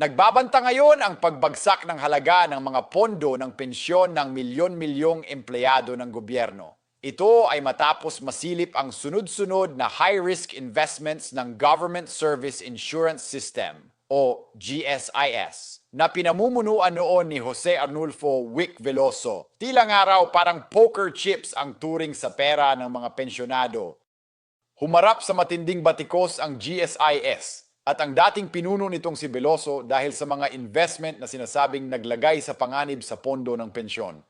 Nagbabanta ngayon ang pagbagsak ng halaga ng mga pondo ng pensyon ng milyon-milyong empleyado ng gobyerno. Ito ay matapos masilip ang sunod-sunod na high-risk investments ng Government Service Insurance System o GSIS na pinamumunuan noon ni Jose Arnulfo Wick Veloso. Tila nga raw parang poker chips ang turing sa pera ng mga pensyonado Humarap sa matinding batikos ang GSIS at ang dating pinuno nitong si Veloso dahil sa mga investment na sinasabing naglagay sa panganib sa pondo ng pensyon.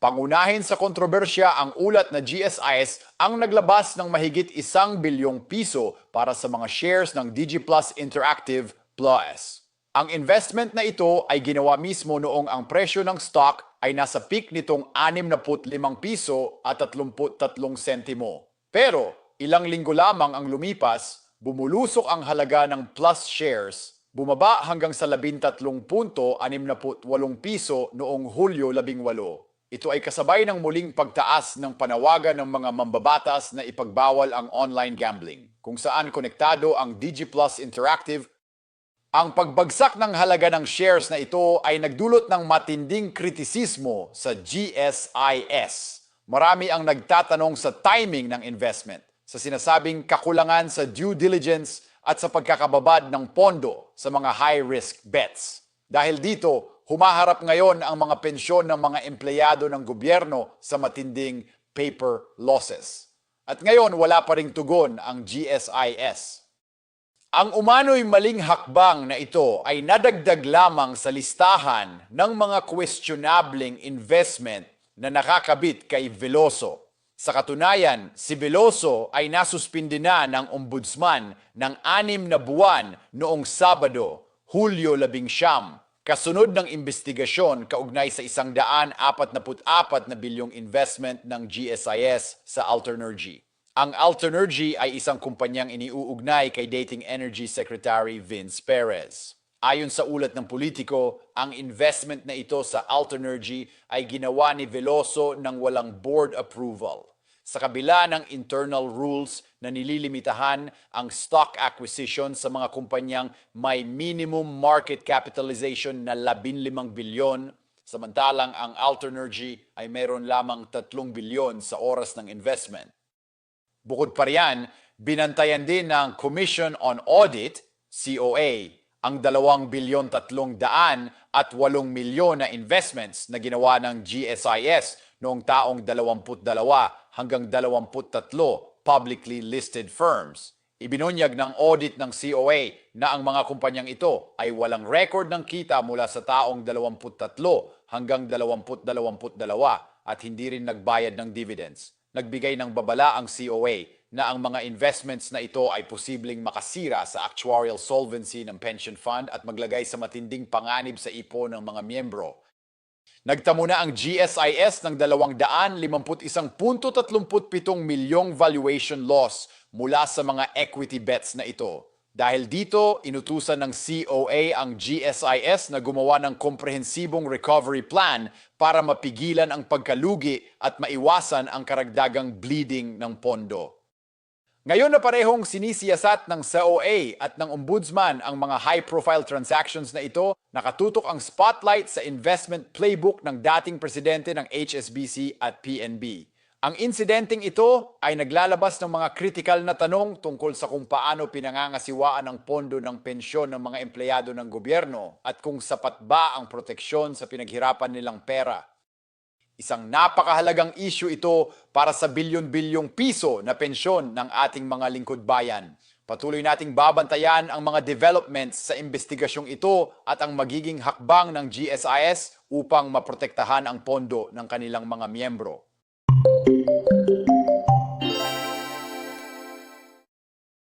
Pangunahin sa kontrobersya ang ulat na GSIS ang naglabas ng mahigit isang bilyong piso para sa mga shares ng DigiPlus Interactive Plus. Ang investment na ito ay ginawa mismo noong ang presyo ng stock ay nasa peak nitong 65 piso at 33 sentimo. Pero ilang linggo lamang ang lumipas, bumulusok ang halaga ng plus shares, bumaba hanggang sa 13.68 piso noong Hulyo 18. Ito ay kasabay ng muling pagtaas ng panawagan ng mga mambabatas na ipagbawal ang online gambling, kung saan konektado ang DigiPlus Interactive ang pagbagsak ng halaga ng shares na ito ay nagdulot ng matinding kritisismo sa GSIS. Marami ang nagtatanong sa timing ng investment, sa sinasabing kakulangan sa due diligence at sa pagkakababad ng pondo sa mga high-risk bets. Dahil dito, humaharap ngayon ang mga pensyon ng mga empleyado ng gobyerno sa matinding paper losses. At ngayon, wala pa ring tugon ang GSIS. Ang umano'y maling hakbang na ito ay nadagdag lamang sa listahan ng mga questionabling investment na nakakabit kay Veloso. Sa katunayan, si Veloso ay nasuspindi na ng ombudsman ng anim na buwan noong Sabado, Hulyo 11, kasunod ng investigasyon kaugnay sa isang daan apat na bilyong investment ng GSIS sa Alternergy. Ang Alternergy ay isang kumpanyang iniuugnay kay Dating Energy Secretary Vince Perez. Ayon sa ulat ng politiko, ang investment na ito sa Alternergy ay ginawa ni Veloso ng walang board approval. Sa kabila ng internal rules na nililimitahan ang stock acquisition sa mga kumpanyang may minimum market capitalization na 15 bilyon, samantalang ang Alternergy ay meron lamang 3 bilyon sa oras ng investment. Bukod pa riyan, binantayan din ng Commission on Audit, COA, ang 2 bilyon 300 at 8 milyon na investments na ginawa ng GSIS noong taong 22 hanggang 23 publicly listed firms. Ibinunyag ng audit ng COA na ang mga kumpanyang ito ay walang record ng kita mula sa taong 23 hanggang 2022 at hindi rin nagbayad ng dividends nagbigay ng babala ang COA na ang mga investments na ito ay posibleng makasira sa actuarial solvency ng pension fund at maglagay sa matinding panganib sa ipo ng mga miyembro. Nagtamo na ang GSIS ng 251.37 milyong valuation loss mula sa mga equity bets na ito. Dahil dito, inutusan ng COA ang GSIS na gumawa ng komprehensibong recovery plan para mapigilan ang pagkalugi at maiwasan ang karagdagang bleeding ng pondo. Ngayon na parehong sinisiyasat ng COA at ng Ombudsman ang mga high-profile transactions na ito, nakatutok ang spotlight sa investment playbook ng dating presidente ng HSBC at PNB. Ang insidenteng ito ay naglalabas ng mga critical na tanong tungkol sa kung paano pinangangasiwaan ang pondo ng pensyon ng mga empleyado ng gobyerno at kung sapat ba ang proteksyon sa pinaghirapan nilang pera. Isang napakahalagang issue ito para sa bilyon-bilyong piso na pensyon ng ating mga lingkod bayan. Patuloy nating babantayan ang mga developments sa investigasyong ito at ang magiging hakbang ng GSIS upang maprotektahan ang pondo ng kanilang mga miyembro.